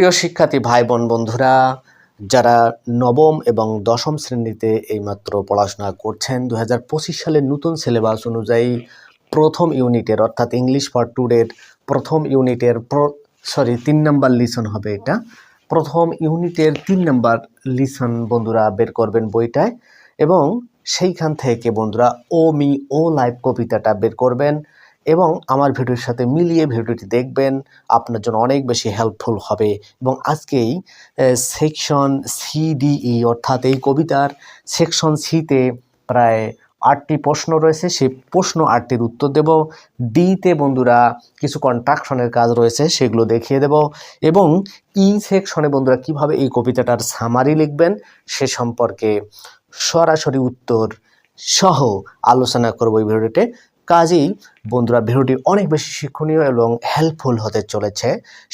প্রিয় শিক্ষার্থী ভাই বোন বন্ধুরা, যারা নবম এবং দশম শ্রেণীতে এইমাত্র পড়াশোনা করছেন দু হাজার পঁচিশ সালের নতুন সিলেবাস অনুযায়ী প্রথম ইউনিটের, অর্থাৎ ইংলিশ ফর টুডের প্রথম ইউনিটের সরি তিন নাম্বার লিসন হবে এটা। প্রথম ইউনিটের তিন নাম্বার লিসন বন্ধুরা বের করবেন বইটায় এবং সেইখান থেকে বন্ধুরা ও মি ও লাইভ কবিতাটা বের করবেন। এবং আমার ভিডিওর সাথে মিলিয়ে ভিডিওটি দেখবেন। আপনার জন্য অনেক বেশি হেল্পফুল হবে এবং আজকেই সেকশন সিডিই অর্থাৎ এই কবিতার সেকশন সিতে প্রায় আটটি প্রশ্ন রয়েছে। সেই প্রশ্ন আটটির উত্তর দেব। ডিতে বন্ধুরা কিছু কন্ট্রাকশনের কাজ রয়েছে, সেগুলো দেখিয়ে দেব এবং ই সেকশনে বন্ধুরা কীভাবে এই কবিতাটার সামারি লিখবেন, সে সম্পর্কে সরাসরি উত্তর সহ আলোচনা করব এই ভিডিওতে। কাজেই বন্ধুরা ভিডিওটি অনেক বেশি শিক্ষণীয় এবং হেল্পফুল হতে চলেছে।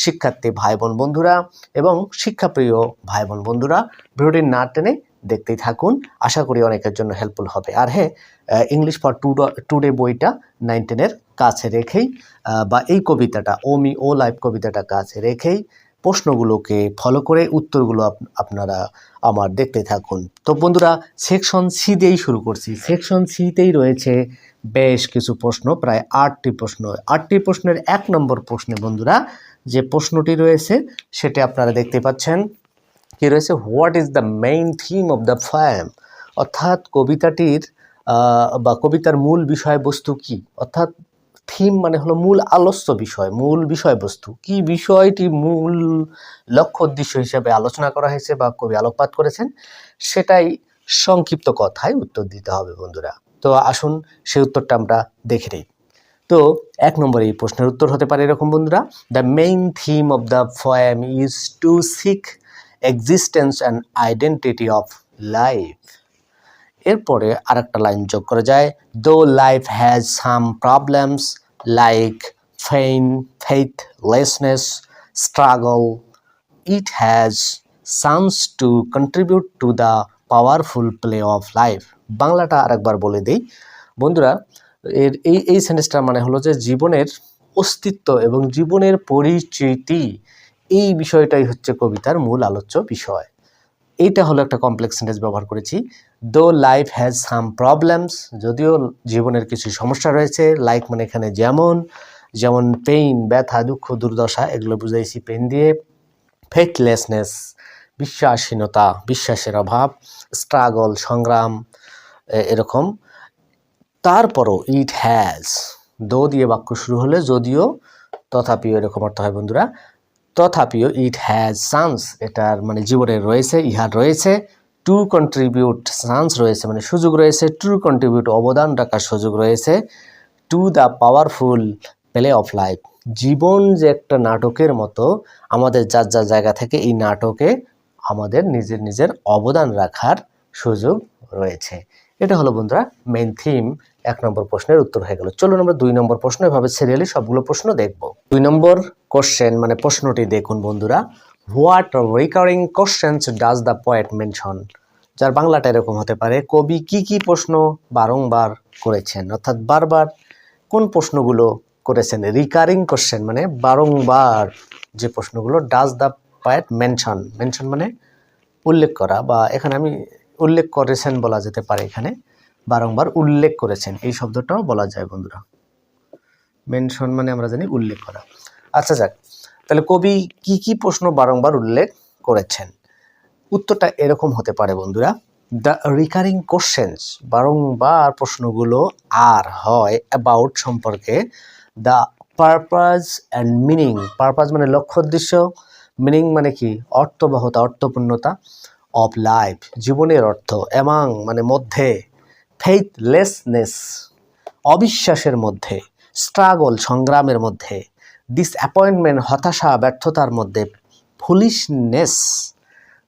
শিক্ষার্থী ভাই বোন বন্ধুরা এবং শিক্ষাপ্রিয় ভাই বোন বন্ধুরা, ভিডিওটি না টেনে দেখতেই থাকুন। আশা করি অনেকের জন্য হেল্পফুল হবে। আর হ্যাঁ ইংলিশ ফর টু টুডে বইটা নাইন টেনের কাছে রেখেই বা এই কবিতাটা ওমি ও লাইভ কবিতাটা কাছে রেখেই প্রশ্নগুলোকে ফলো করে উত্তরগুলো আপনারা আমার দেখতে থাকুন। তো বন্ধুরা সেকশন সি দিয়েই শুরু করছি। সেকশন সিতেই রয়েছে বেশ কিছু প্রশ্ন, প্রায় আটটি প্রশ্ন। আটটি প্রশ্নের এক নম্বর প্রশ্নে বন্ধুরা, যে প্রশ্নটি রয়েছে, সেটা আপনারা দেখতে পাচ্ছেন। কি রয়েছে? What is the main theme of the poem অর্থাৎ কবিতাটির বা কবিতার মূল বিষয়বস্তু কি? অর্থাৎ থিম মানে হলো মূল আলোচ্য বিষয়, মূল বিষয়বস্তু। কি বিষয়টি মূল লক্ষ্য উদ্দেশ্য হিসেবে আলোচনা করা হয়েছে বা কবি আলোকপাত করেছেন, সেটাই সংক্ষিপ্ত কথায় উত্তর দিতে হবে বন্ধুরা। তো আসুন সেই উত্তরটা আমরা দেখে নিই। তো এক নম্বরে এই প্রশ্নের উত্তর হতে পারে এরকম বন্ধুরা the main theme of the poem is to seek existence and identity of life এরপরে আর একটা লাইন যোগ করা যায় though life has some problems like pain faithlessness struggle it has some to contribute to the powerful play of life বাংলাটা আরেকবার বলে দিই। বন্ধুরা, এর এই এই সেন্টেন্সটার মানে হলো যে জীবনের অস্তিত্ব এবং জীবনের পরিচিতি, এই বিষয়টাই হচ্ছে কবিতার মূল আলোচ্য বিষয়। এইটা হলো একটা কমপ্লেক্স সেন্টেন্স ব্যবহার করেছি। দো লাইফ হ্যাজ সাম প্রবলেমস যদিও জীবনের কিছু সমস্যা রয়েছে লাইক মানে এখানে যেমন যেমন পেইন ব্যথা, দুঃখ, দুর্দশা, এগুলো বুঝাইছি পেন দিয়ে। ফেথলেসনেস বিশ্বাসহীনতা, বিশ্বাসের অভাব স্ট্রাগল সংগ্রাম এরকম। তারপরও ইট হ্যাজ দো দিয়ে বাক্য শুরু হলে যদিও, তথাপিও এরকম অর্থ হয় বন্ধুরা। তথাপিও ইট হ্যাজ চান্স এটার মানে জীবনে রয়েছে, ইহার রয়েছে। টু কন্ট্রিবিউট চান্স রয়েছে মানে সুযোগ রয়েছে টু কন্ট্রিবিউট অবদান রাখার সুযোগ রয়েছে to the powerful play of life. জীবন যে একটা নাটকের মতো, আমাদের যার যার জায়গা থেকে এই নাটকে আমাদের নিজের নিজের অবদান রাখার সুযোগ রয়েছে। এটা হলো বন্ধুরা মেইন থিম এক নম্বর প্রশ্নের উত্তর হয়ে গেল। চলুন আমরা দুই নম্বর প্রশ্ন এভাবে সিরিয়ালি সবগুলো প্রশ্ন দেখব। দুই নম্বর কোশ্চেন মানে প্রশ্নটি দেখুন বন্ধুরা। What recurring questions does the poet mention? যার বাংলাটা এরকম হতে পারে, কবি কি কি প্রশ্ন বারংবার করেছেন? অর্থাৎ বারবার কোন প্রশ্নগুলো করেছেন? রিকারিং কোশ্চেন মানে বারংবার যে প্রশ্নগুলো does the poet mention. Mention মানে উল্লেখ করা বা এখানে আমি উল্লেখ করেছেন বলা যেতে পারে এখানে, বারংবার উল্লেখ করেছেন। এই শব্দটাও বলা যায় বন্ধুরা। মেনশন মানে আমরা জানি উল্লেখ করা। আচ্ছা যাক তাহলে কবি কি কি প্রশ্ন বারংবার উল্লেখ করেছেন? উত্তরটা এরকম হতে পারে বন্ধুরা দ্য রিকারিং কোশ্চেন্স বারংবার প্রশ্নগুলো আর হয় অ্যাবাউট সম্পর্কে। The purpose and meaning purpose মানে লক্ষ্য উদ্দেশ্য মিনিং মানে কি? অর্থবহতা, অর্থপূর্ণতা। অফ লাইফ জীবনের অর্থ এবং মানে মধ্যে। ফেইথলেসনেস অবিশ্বাসের মধ্যে। স্ট্রাগল সংগ্রামের মধ্যে। ডিসঅ্যাপয়েন্টমেন্ট হতাশা, ব্যর্থতার মধ্যে ফুলিশনেস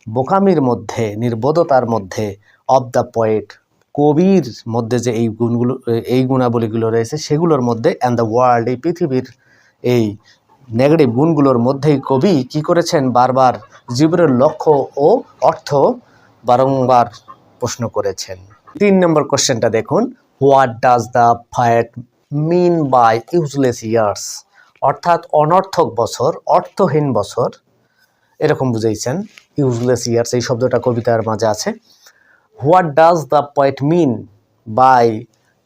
বোকামির মধ্যে, নির্বোধতার মধ্যে অব দ্য পয়েট কবির মধ্যে যে এই গুণগুলো, এই গুণাবলীগুলো রয়েছে, সেগুলোর মধ্যে অ্যান্ড দ্য ওয়ার্ল্ড এই পৃথিবীর এই নেগেটিভ গুণগুলোর মধ্যেই কবি কি করেছেন? বারবার জীবনের লক্ষ্য ও অর্থ বারংবার প্রশ্ন করেছেন। তিন নম্বর কোশ্চেনটা দেখুন what does the fire mean by useless years অর্থাৎ অনর্থক বছর, অর্থহীন বছর, এরকম বুঝাইছেন ইউজলেস ইয়ার্স এই শব্দটা কবিতার মাঝে আছে। What does the poet mean by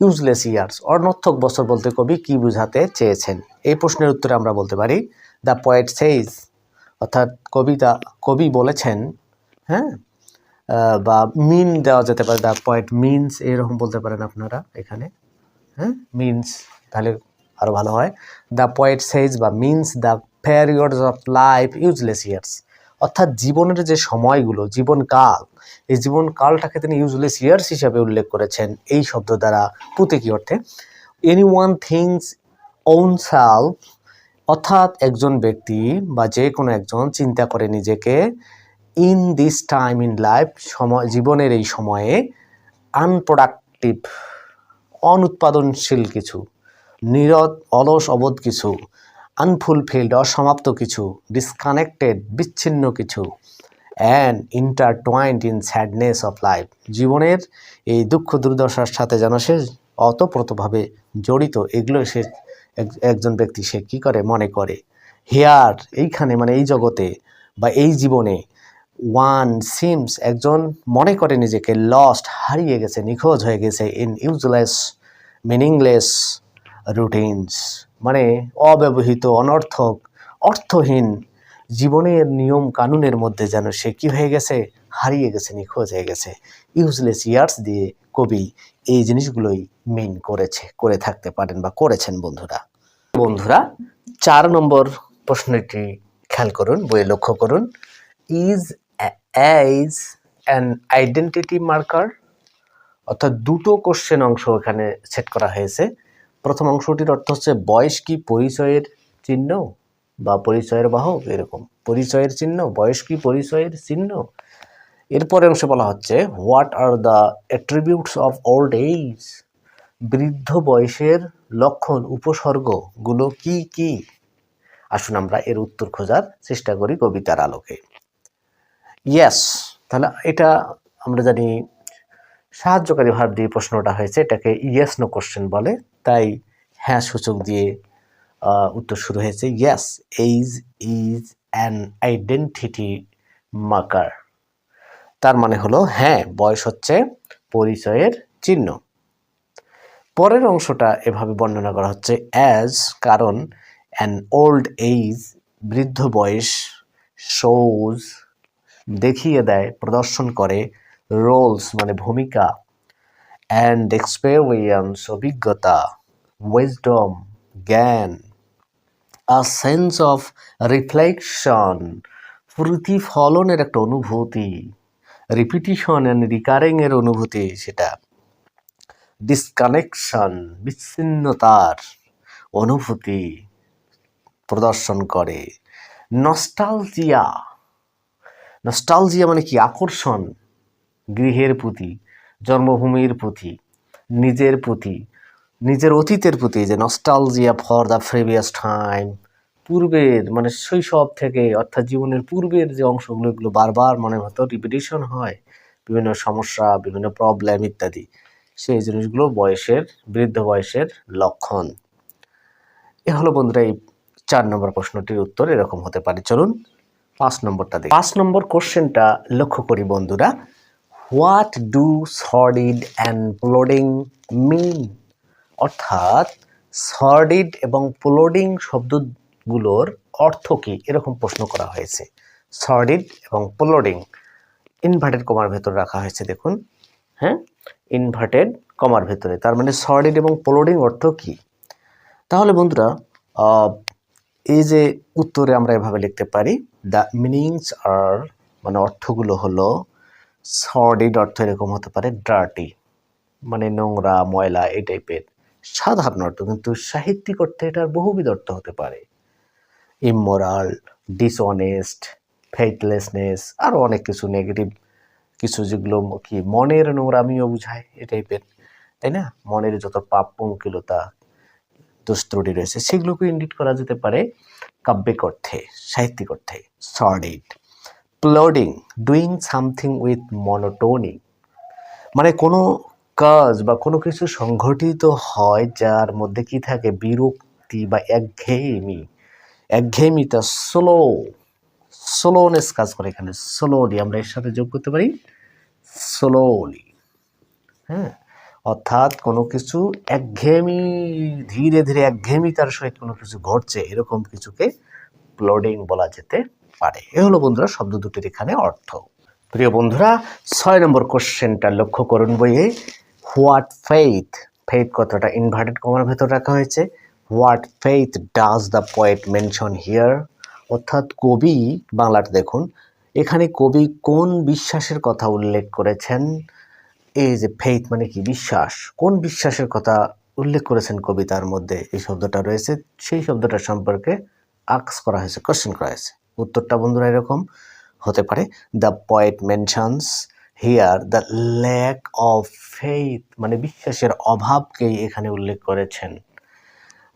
useless years অনর্থক বছর বলতে কবি কি বুঝাতে চেয়েছেন? এই প্রশ্নের উত্তরে আমরা বলতে পারি দ্য পয়েট সেইজ অর্থাৎ কবিতা, কবি বলেছেন হ্যাঁ? বা মিন দেওয়া যেতে পারে দ্য পয়েট মিনস এরকম বলতে পারেন আপনারা এখানে হ্যাঁ? মিনস তাহলে আরও ভালো হয়। দ্য পয়েট সেইজ বা means the periods of life useless years অর্থাৎ জীবনের যে সময়গুলো জীবনকাল এই জীবনকালটাকে তিনি ইউজলেস ইয়ার্স হিসাবে উল্লেখ করেছেন। এই শব্দ দ্বারা প্রতীকী অর্থে। Anyone thinks own self অর্থাৎ একজন ব্যক্তি বা যে কোনো একজন চিন্তা করে নিজেকে in this time in life সময়, জীবনের এই সময়ে আনপ্রোডাক্টিভ অনুৎপাদনশীল কিছু। নীরদ অলস, অবোধ কিছু আনফুলফিল্ড অসমাপ্ত কিছু ডিসকানেক্টেড বিচ্ছিন্ন কিছু and intertwined in sadness of life জীবনের এই দুঃখ দুর্দশার সাথে যেন সে অতপ্রতভাবে জড়িত, এগুলো সে এক- একজন ব্যক্তি সে কী করে? মনে করে। হেয়ার এইখানে মানে এই জগতে বা এই জীবনে ওয়ান সিমস একজন মনে করে নিজেকে লস্ট হারিয়ে গেছে, নিখোঁজ হয়ে গেছে ইন ইউজলেস মিনিংলেস রুটিনস মানে অব্যবহৃত, অনর্থক, অর্থহীন। জীবনের নিয়ম কানুনের মধ্যে যেন সে কী হয়ে গেছে? হারিয়ে গেছে, নিখোঁজ হয়ে গেছে। ইউজলেস ইয়ার্স দিয়ে কবি এই জিনিসগুলোই মেন করেছে, করে থাকতে পারেন বা করেছেন বন্ধুরা। বন্ধুরা, চার নম্বর প্রশ্নটি খেয়াল করুন, বইয়ে লক্ষ্য করুন। Is age an identity marker অর্থাৎ দুটো কোশ্চেন অংশ এখানে সেট করা হয়েছে। প্রথম অংশটির অর্থ হচ্ছে, বয়স কি পরিচয়ের চিহ্ন বা পরিচয়ের বাহক? এরকম। পরিচয়ের চিহ্ন, বয়স কি পরিচয়ের চিহ্ন? এরপরে অংশে বলা হচ্ছে what are the attributes of old age বৃদ্ধ বয়সের লক্ষণ উপসর্গগুলো কি কি? আসুন আমরা এর উত্তর খোঁজার চেষ্টা করি কবিতার আলোকে। ইয়েস তাহলে এটা আমরা জানি, সাহায্যকারী ভাব দিয়ে প্রশ্নটা হয়েছে, এটাকে ইয়েস নো কোশ্চেন বলে। তাই হ্যাঁ সূচক দিয়ে উত্তর শুরু হয়েছে। Yes age is an identity marker তার মানে হলো হ্যাঁ বয়স হচ্ছে পরিচয়ের চিহ্ন। পরের অংশটা এভাবে বর্ণনা করা হচ্ছে অ্যাজ কারণ অ্যান ওল্ড এইজ বৃদ্ধ বয়স শোজ দেখিয়ে দেয়, প্রদর্শন করে রোলস মানে ভূমিকা অ্যান্ড এক্সপেরিয়েন্স অভিজ্ঞতা উইজডম জ্ঞান আ সেন্স অফ রিফ্লেকশন প্রতিফলনের একটা অনুভূতি রিপিটিশন অ্যান্ড রিকারিং এর অনুভূতি সেটা ডিসকানেকশন বিচ্ছিন্নতার অনুভূতি প্রদর্শন করে নস্টালজিয়া নস্টালজিয়া মানে কি? আকর্ষণ, গৃহের প্রতি জন্মভূমির প্রতি, নিজের প্রতি, নিজের অতীতের প্রতি যে nostalgia for the previous time পূর্বের মানে শৈশব থেকে অর্থাৎ জীবনের পূর্বের যে অংশগুলো, এগুলো বারবার মনে মতো রিপিটিশন হয়, বিভিন্ন সমস্যা, বিভিন্ন প্রবলেম ইত্যাদি। সেই জিনিসগুলো বয়সের, বৃদ্ধ বয়সের লক্ষণ। এ হলো বন্ধুরা এই চার নম্বর প্রশ্নটির উত্তর, এরকম হতে পারে। চলুন, পাঁচ নম্বরটা দেখি। পাঁচ নম্বর কোশ্চেনটা লক্ষ্য করি বন্ধুরা। What do sordid and plodding mean অর্থাৎ সর্ডিড এবং প্লোডিং শব্দগুলোর অর্থ কী? এরকম প্রশ্ন করা হয়েছে। সর্ডিড এবং প্লোডিং ইনভার্টেড কমার ভেতর রাখা হয়েছে, দেখুন। হ্যাঁ? ইনভার্টেড কমার ভেতরে। তার মানে সর্ডিড এবং প্লোডিং অর্থ কী? তাহলে বন্ধুরা এই যে উত্তরে আমরা এভাবে লিখতে পারি দ্য মিনিংস আর মানে অর্থগুলো হলো সর্ডিড অর্থ এরকম হতে পারে ডার্টি মানে নোংরা, ময়লা, এই টাইপের সাধারণ অর্থ, কিন্তু সাহিত্যিক অর্থে এটার বহুবিধ অর্থ হতে পারে। ইমোরাল ডিসঅনেস্ট ফেথলেসনেস আরও অনেক কিছু নেগেটিভ কিছু যেগুলো কি মনের নোংরামিও বোঝায়, এই টাইপের তাই না? মনের যত পাপ পঙ্কিলতা, দোষ ত্রুটি রয়েছে সেগুলোকে ইন্ডিট করা যেতে পারে কাব্যিক অর্থে, সাহিত্যিক অর্থে sordid plodding doing something with monotony মানে কোনো কাজ বা কোনো কিছু সংঘটিত হয় যার মধ্যে কি থাকে? বিরক্তি বা একঘেয়েমি। একঘেয়েমিটা স্লো স্লোনেস কাজ করে এখানে। স্লোলি আমরা এর সাথে যোগ করতে পারি। স্লোলি হ্যাঁ? অর্থাৎ কোনো কিছু একঘেয়েমি, ধীরে ধীরে একঘেয়েমি তার সহিত কোনো কিছু ঘটছে, এরকম কিছুকে প্লোডিং বলা যেতে পারে। এ হলো বন্ধুরা শব্দ দুটির এখানে অর্থ। প্রিয় বন্ধুরা, ছয় নম্বর কোশ্চেনটা লক্ষ্য করুন বইয়ে। What faith? ফেইথ কথাটা ইনভার্টেড কমার ভেতর রাখা হয়েছে? What faith does the poet mention here অর্থাৎ কবি বাংলাটা দেখুন, এখানে কবি কোন বিশ্বাসের কথা উল্লেখ করেছেন? এই যে ফেইথ মানে কি? বিশ্বাস। কোন বিশ্বাসের কথা উল্লেখ করেছেন কবিতার মধ্যে? এই শব্দটা রয়েছে। সেই শব্দটা সম্পর্কে আক্স করা হয়েছে, কোশ্চেন করা হয়েছে। উত্তরটা বন্ধুরা এরকম হতে পারে। The poet mentions here the lack of faith মানে বিশ্বাসের অভাবকেই এখানে উল্লেখ করেছেন।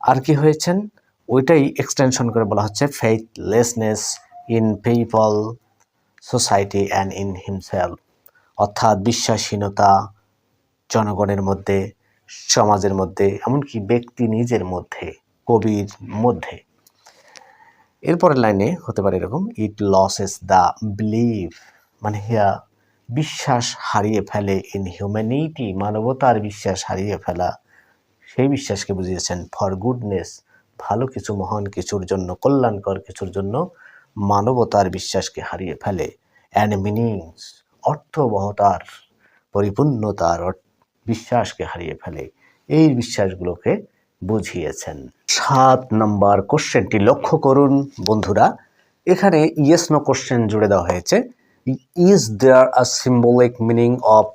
আর কি হয়েছেন? ওইটাই এক্সটেনশন করে বলা হচ্ছে faithlessness in people society and in himself অর্থাৎ বিশ্বাসহীনতা জনগণের মধ্যে, সমাজের মধ্যে, এমনকি ব্যক্তি নিজের মধ্যে, কবির মধ্যে। এরপরের লাইনে হতে পারে এরকম ইট লসেস দ্য বিলিভ মানে হিয়া, বিশ্বাস হারিয়ে ফেলে ইন হিউম্যানিটি মানবতার বিশ্বাস হারিয়ে ফেলা। সেই বিশ্বাসকে বুঝিয়েছেন ফর গুডনেস ভালো কিছু, মহান কিছুর জন্য, কল্যাণকর কিছুর জন্য মানবতার বিশ্বাসকে হারিয়ে ফেলে। অ্যান্ড মিনিংস অর্থবহতার পরিপূর্ণতার বিশ্বাসকে হারিয়ে ফেলে। এই বিশ্বাসগুলোকে বুঝিয়েছেন। সাত নম্বর কোশ্চেনটি লক্ষ্য করুন বন্ধুরা। এখানে ইয়েস নো কোশ্চেন জুড়ে দেওয়া হয়েছে। Is there a symbolic meaning of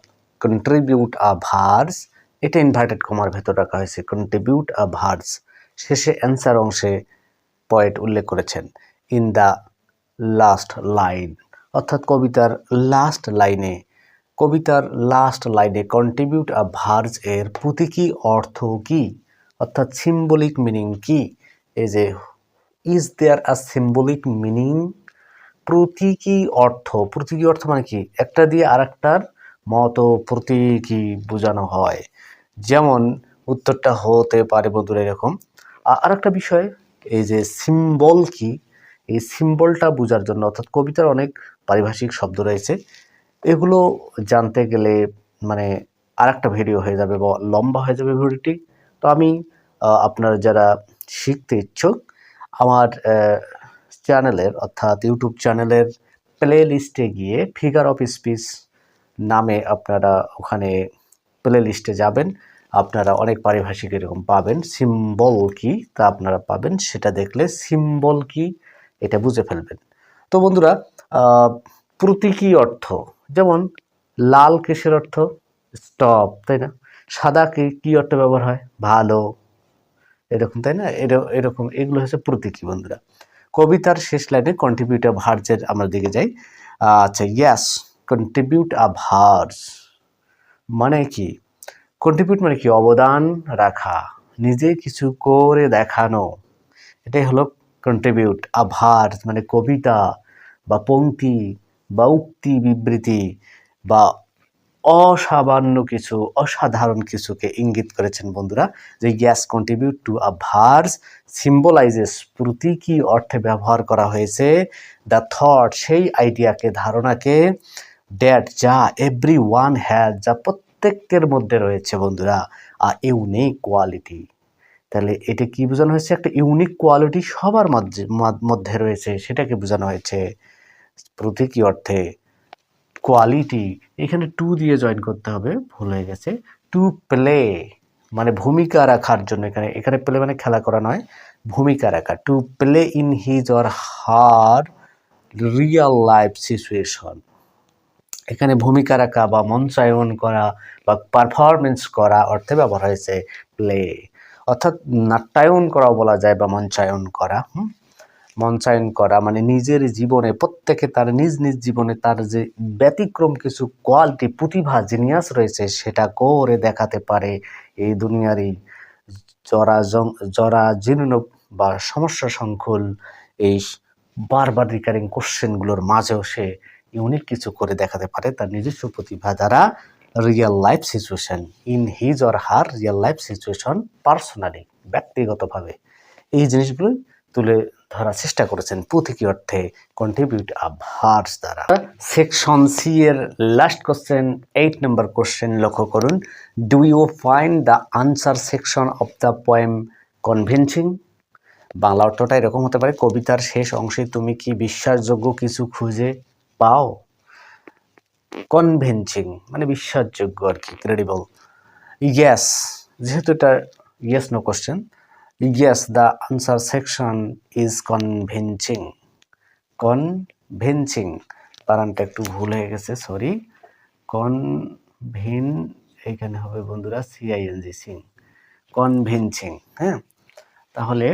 contribute a verse এটা ইনভার্টেড কমার ভেতর রাখা হয়েছে। কন্ট্রিবিউট আ ভার্স শেষে অ্যান্সার অংশে পয়েন্ট উল্লেখ করেছেন। ইন দ্য লাস্ট লাইন অর্থাৎ কবিতার লাস্ট লাইনে কবিতার লাস্ট লাইনে কন্ট্রিবিউট আ ভার্স এর প্রতীকী অর্থ কি? অর্থাৎ সিম্বলিক মিনিং কি? এই যে is there a symbolic meaning প্রতীকী অর্থ প্রতীকী অর্থ মানে কি? একটা দিয়ে আরেকটার মতো প্রতীকী বোঝানো হয়। যেমন, উত্তরটা হতে পারে বন্ধুরা এরকম। আর আরেকটা বিষয়, এই যে সিম্বল কি? এই সিম্বলটা বোঝার জন্য, অর্থাৎ কবিতার অনেক পারিভাষিক শব্দ রয়েছে। এগুলো জানতে গেলে মানে আরেকটা ভিডিও হয়ে যাবে বা লম্বা হয়ে যাবে ভিডিওটি তো আমি আপনারা যারা শিখতে ইচ্ছুক, আমার চ্যানেলের অর্থাৎ ইউটিউব চ্যানেলের প্লে লিস্টে গিয়ে ফিগার অফ স্পিচ নামে আপনারা ওখানে প্লে লিস্টে যাবেন। আপনারা অনেক পারিভাষিক এরকম পাবেন। সিম্বল কি তা আপনারা পাবেন, সেটা দেখলে সিম্বল কি এটা বুঝে ফেলবেন। তো বন্ধুরা প্রতীকী অর্থ, যেমন লাল কেশের অর্থ? স্টপ, তাই না? সাদা কি কি অর্থ ব্যবহার হয়? ভালো। এরকম, তাই না? এর- এরকম, এগুলো হচ্ছে প্রতীকী, বন্ধুরা। কবিতার শেষ লাইনে কন্ট্রিবিউট আ ভার্জের আমরা দিকে যাই। আচ্ছা ইয়াস কন্ট্রিবিউট আ ভার্জ মানে কি? কন্ট্রিবিউট মানে কি? অবদান রাখা, নিজে কিছু করে দেখানো। এটাই হলো কন্ট্রিবিউট আ ভার্জ মানে কবিতা বা পংক্তি বা উক্তি, বিবৃতি বা অসামান্য কিছু, অসাধারণ কিছুকে ইঙ্গিত করেছেন বন্ধুরা, যে has contribute to a verse symbolizes প্রতীকী অর্থে ব্যবহার করা হয়েছে দ্য থট সেই আইডিয়াকে ধারণাকে ড্যাট যা এভরি ওয়ান হ্যাজ যা প্রত্যেকের মধ্যে রয়েছে বন্ধুরা আ ইউনিক কোয়ালিটি তাহলে এটা কি বোঝানো হয়েছে? একটা ইউনিক কোয়ালিটি সবার মাদ- মধ্যে রয়েছে, সেটাকে বোঝানো হয়েছে প্রতীকী অর্থে। কোয়ালিটি এখানে টু দিয়ে জয়েন করতে হবে, ভুল হয়ে গেছে। টু প্লে মানে ভূমিকা রাখার জন্য এখানে এখানে প্লে মানে খেলা করা নয়, ভূমিকা রাখা। To play in his or her real life situation এখানে ভূমিকা রাখা বা মঞ্চায়ন করা বা পারফরমেন্স করা অর্থে ব্যবহার হয়েছে প্লে অর্থাৎ নাট্যায়ন করাও বলা যায় বা মঞ্চায়ন করা, হুম? মঞ্চায়ন করা মানে নিজের জীবনে, প্রত্যেকে তার নিজ নিজ জীবনে তার যে ব্যতিক্রম কিছু কোয়ালিটি, প্রতিভা, জিনিয়াস রয়েছে, সেটা করে দেখাতে পারে এই দুনিয়ারই জরা জরা জীর্ণ বা সমস্যা সংকুল এই বারবার রিকারিং কোশ্চেনগুলোর মাঝেও সে ইউনিক কিছু করে দেখাতে পারে তার নিজস্ব প্রতিভা দ্বারা real life situation in his or her real life situation personally ব্যক্তিগতভাবে। এই জিনিসগুলো তুলে ধরার চেষ্টা করেছেন প্রতীকী অর্থে কন্ট্রিবিউট আ ভার্স দ্বারা। সেকশন সি এর লাস্ট কোশ্চেন এইট নম্বর কোশ্চেন লক্ষ্য করুন। Do you find the answer section of the poem convincing Bangla অর্থটা এরকম হতে পারে, কবিতার শেষ অংশে তুমি কি বিশ্বাসযোগ্য কিছু খুঁজে পাও? কনভিনসিং মানে বিশ্বাসযোগ্য আর কি ক্রেডিবল ইয়াস যেহেতু এটা yes no question yes the answer section is convincing convincing বানানটা একটু ভুল হয়ে গেছে সরি কনভিন এইখানে হবে বন্ধুরা সিআইএনজি সিং কনভিনসিং হ্যাঁ? তাহলে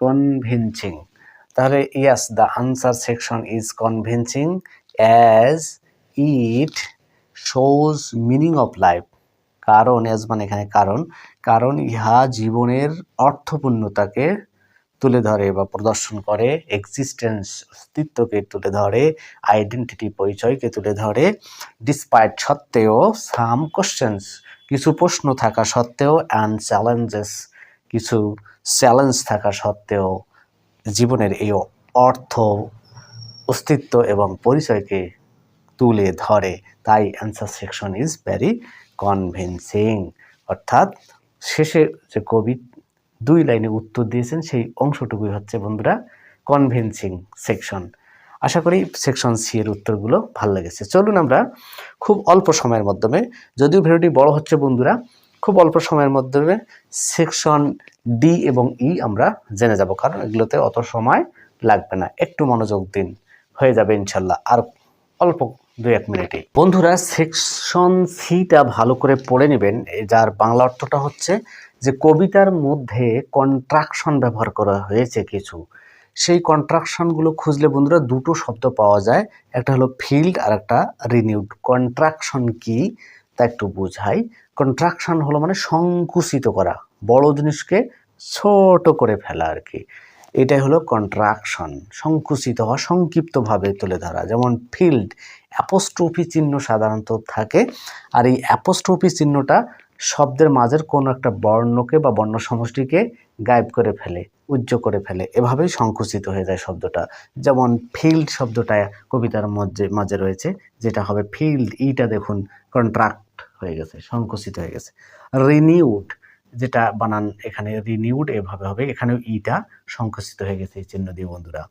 কনভিনসিং তাহলে yes the answer section is convincing as it shows meaning of life কারণ অ্যাজ মানে এখানে কারণ কারণ ইহা জীবনের অর্থপূর্ণতাকে তুলে ধরে বা প্রদর্শন করে এক্সিস্টেন্স অস্তিত্বকে তুলে ধরে আইডেন্টিটি পরিচয়কে তুলে ধরে ডিসপাইট সত্ত্বেও সাম কোশ্চেন্স কিছু প্রশ্ন থাকা সত্ত্বেও অ্যান্ড চ্যালেঞ্জেস কিছু চ্যালেঞ্জ থাকা সত্ত্বেও জীবনের এই অর্থ, অস্তিত্ব এবং পরিচয়কে তুলে ধরে। তাই answer section is very convincing অর্থাৎ শেষে যে কবি দুই লাইনে উত্তর দিয়েছেন, সেই অংশটুকুই হচ্ছে বন্ধুরা কনভিনসিং সেকশন আশা করি সেকশন সি এর উত্তরগুলো ভালো লেগেছে। চলুন আমরা খুব অল্প সময়ের মাধ্যমে, যদিও ভিডিওটি বড় হচ্ছে বন্ধুরা, খুব অল্প সময়ের মাধ্যমে সেকশন ডি এবং ই আমরা জেনে যাব, কারণ এগুলোতে অত সময় লাগবে না। একটু মনোযোগ দিন, হয়ে যাবে ইনশাল্লাহ। আর অল্প দুই এক মিনিটে। বন্ধুরা সেকশন সিটা ভালো করে পড়ে নেবেন যার বাংলা অর্থটা হচ্ছে যে কবিতার মধ্যে কন্ট্রাকশন ব্যবহার করা হয়েছে কিছু। সেই কন্ট্রাকশনগুলো খুঁজলে বন্ধুরা দুটো শব্দ পাওয়া যায় একটা হলো ফিল্ড আর একটা রিনিউড। কন্ট্রাকশন কি? তা একটু বোঝাই। কন্ট্রাকশন হলো মানে সংকুচিত করা বড় জিনিসকে ছোট করে ফেলা আর কি। এটাই হলো কন্ট্রাকশন সংকুচিত হওয়া সংক্ষিপ্তভাবে তুলে ধরা। যেমন ফিল্ড অ্যাপোস্ট্রফি চিহ্ন সাধারণত থাকে, আর এই অ্যাপোস্ট্রফি চিহ্নটা শব্দের মাঝের কোনো একটা বর্ণকে বা বর্ণ সমষ্টিকে গায়েব করে ফেলে, উজ্জ্ব করে ফেলে, এভাবেই সংকুচিত হয়ে যায় শব্দটা। যেমন ফিল্ড শব্দটা কবিতার মধ্যে, মাঝে রয়েছে, যেটা হবে ফিল্ড ইটা দেখুন কন্ট্রাক্ট হয়ে গেছে, সংকুচিত হয়ে গেছে। রিনিউড যেটা বানান এখানে রিনিউড এভাবে হবে, এখানেও ইটা সংকুচিত হয়ে গেছে এই চিহ্ন দিয়ে বন্ধুরা।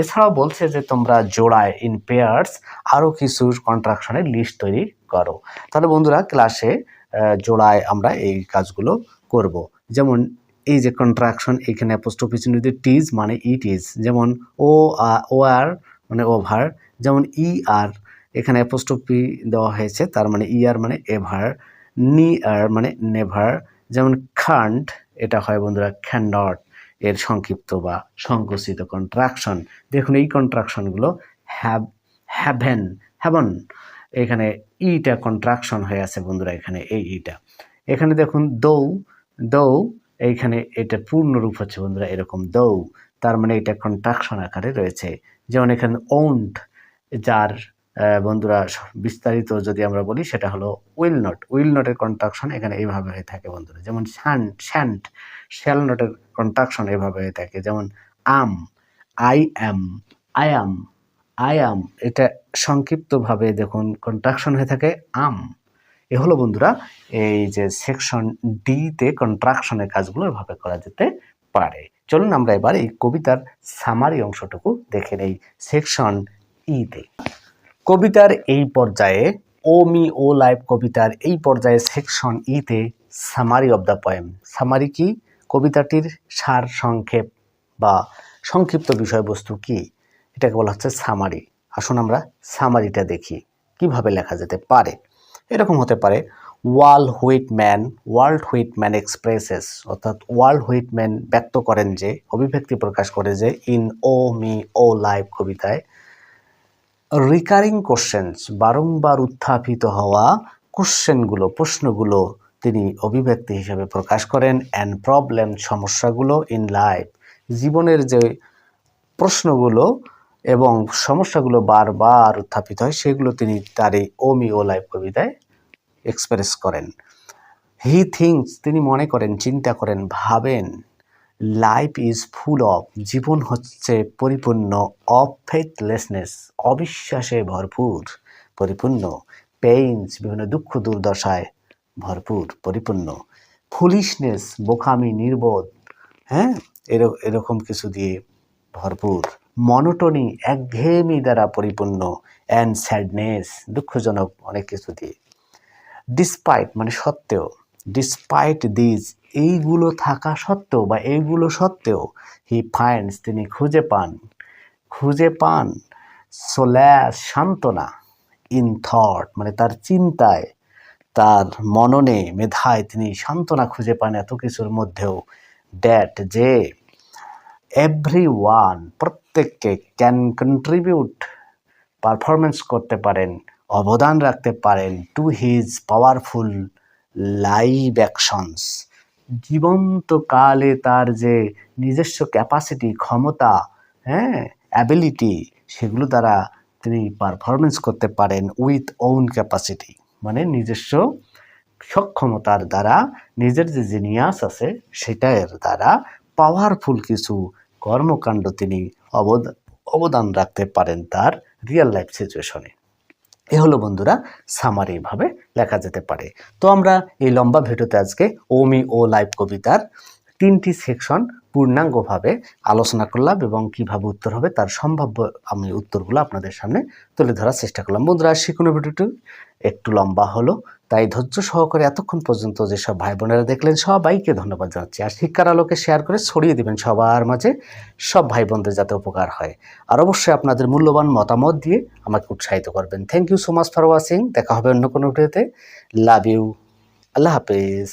এছাড়াও বলছে যে তোমরা জোড়ায় ইন পেয়ার্স আরও কিছু কন্ট্রাকশনের লিস্ট তৈরি করো। তাহলে বন্ধুরা ক্লাসে জোড়ায় আমরা এই কাজগুলো করব। যেমন এই যে কন্ট্রাকশন এখানে অ্যাপোস্ট্রফি চিহ্ন দিয়ে টিজ মানে ইট ইজ যেমন ও ও আর মানে ওভার যেমন ই আর এখানে অ্যাপোস্ট্রফি দেওয়া হয়েছে, তার মানে ই আর মানে এভার নি আর মানে নেভার যেমন খান্ড, এটা হয় বন্ধুরা খ্যান্ডট এর সংক্ষিপ্ত বা সংকুচিত কন্ট্রাকশন দেখুন এই কন্ট্রাকশনগুলো হ্যাভ হ্যাভেন, হ্যাভন। এখানে ইটা কন্ট্রাকশন হয়ে আছে বন্ধুরা, এখানে এই ইটা। এখানে দেখুন দৌ দৌ, এইখানে এটা পূর্ণ রূপ হচ্ছে বন্ধুরা, এরকম দৌ। তার মানে এটা কন্ট্রাকশন আকারে রয়েছে। যেমন এখানে ওন্ট যার বন্ধুরা, বিস্তারিত যদি আমরা বলি, সেটা হলো উইল নট উইল নটের কন্ট্রাকশন এখানে এইভাবে হয়ে থাকে বন্ধুরা। যেমন শ্যান্ট শ্যান্ট শ্যাল নটের কন্ট্রাকশন এইভাবে হয়ে থাকে। যেমন I'm I am I am I am এটা সংক্ষিপ্তভাবে দেখুন কন্ট্রাকশন হয়ে থাকে আম এ হলো বন্ধুরা, এই যে সেকশন ডিতে কন্ট্রাকশনের কাজগুলো এভাবে করা যেতে পারে। চলুন আমরা এবার এই কবিতার সামারি অংশটুকু দেখে নেই সেকশন ইতে কবিতার এই পর্যায়ে ও মি ও লাইভ কবিতার এই পর্যায়ে সেকশন ইতে summary of the poem summary কি? কবিতাটির সার, সংক্ষেপ বা সংক্ষিপ্ত বিষয়বস্তু কি? এটাকে বলা হচ্ছে সামারি আসুন আমরা সামারিটা দেখি, কীভাবে লেখা যেতে পারে। এরকম হতে পারে Walt Whitman world Whitman expresses অর্থাৎ ওয়ার্ল্ড হুইটম্যান ব্যক্ত করেন যে, অভিব্যক্তি প্রকাশ করে যে in O me O life কবিতায় রিকারিং কোশ্চেন্স বারংবার উত্থাপিত হওয়া কোশ্চেনগুলো, প্রশ্নগুলো তিনি অভিব্যক্তি হিসেবে প্রকাশ করেন অ্যান্ড প্রবলেম সমস্যাগুলো ইন লাইফ জীবনের যে প্রশ্নগুলো এবং সমস্যাগুলো বারবার উত্থাপিত হয়, সেগুলো তিনি তার এই ওমি ও লাইভ কবিতায় এক্সপ্রেস করেন। হি থিঙ্কস তিনি মনে করেন, চিন্তা করেন, ভাবেন। লাইফ ইজ ফুল অফ জীবন হচ্ছে পরিপূর্ণ অফ ফেথলেসনেস অবিশ্বাসে ভরপুর, পরিপূর্ণ পেইনস বিভিন্ন দুঃখ দুর্দশায় ভরপুর, পরিপূর্ণ। ফুলিশনেস বোকামি, নির্বোধ হ্যাঁ? এর- এরকম কিছু দিয়ে ভরপুর। মনোটনি একঘেয়েমি দ্বারা পরিপূর্ণ অ্যান্ড স্যাডনেস দুঃখজনক অনেক কিছু দিয়ে। ডিসপাইট মানে সত্ত্বেও ডিসপাইট দিস এইগুলো থাকা সত্ত্বেও বা এইগুলো সত্ত্বেও হি ফাইন্ডস তিনি খুঁজে পান। খুঁজে পান সোল্যাস সান্ত্বনা ইন থট মানে তার চিন্তায়, তার মননে, মেধায় তিনি সান্ত্বনা খুঁজে পান এত কিছুর মধ্যেও। ড্যাট যে এভরি ওয়ান প্রত্যেককে ক্যান কন্ট্রিবিউট পারফরমেন্স করতে পারেন, অবদান রাখতে পারেন to his powerful life actions জীবন্তকালে তার যে নিজস্ব ক্যাপাসিটি ক্ষমতা হ্যাঁ অ্যাবিলিটি সেগুলো দ্বারা তিনি পারফরমেন্স করতে পারেন উইথ ওন ক্যাপাসিটি মানে নিজস্ব সক্ষমতার দ্বারা, নিজের যে জিনিয়াস আছে সেটার দ্বারা পাওয়ারফুল কিছু কর্মকাণ্ড তিনি অবদান অবদান রাখতে পারেন তার রিয়েল লাইফ সিচুয়েশনে এ হলো বন্ধুরা সামারিভাবে লেখা যেতে পারে। তো আমরা এই লম্বা ভিডিওতে আজকে ওমি ও লাইভ কবিতার তিনটি সেকশন পূর্ণাঙ্গভাবে আলোচনা করলাম এবং কীভাবে উত্তর হবে তার সম্ভাব্য আমি উত্তরগুলো আপনাদের সামনে তুলে ধরার চেষ্টা করলাম। বন্ধুরা শিখুনো ভিডিওটি একটু লম্বা হলো, তাই ধৈর্য সহকারে এতক্ষণ পর্যন্ত যেসব ভাই বোনেরা দেখলেন, সবাইকে ধন্যবাদ জানাচ্ছি। আর শিক্ষার আলোকে শেয়ার করে ছড়িয়ে দিবেন সবার মাঝে, সব ভাই বোনদের যাতে উপকার হয়। আর অবশ্যই আপনাদের মূল্যবান মতামত দিয়ে আমাকে উৎসাহিত করবেন। Thank you so much for watching দেখা হবে অন্য কোনো ভিডিওতে। লাভ ইউ আল্লাহ হাফেজ।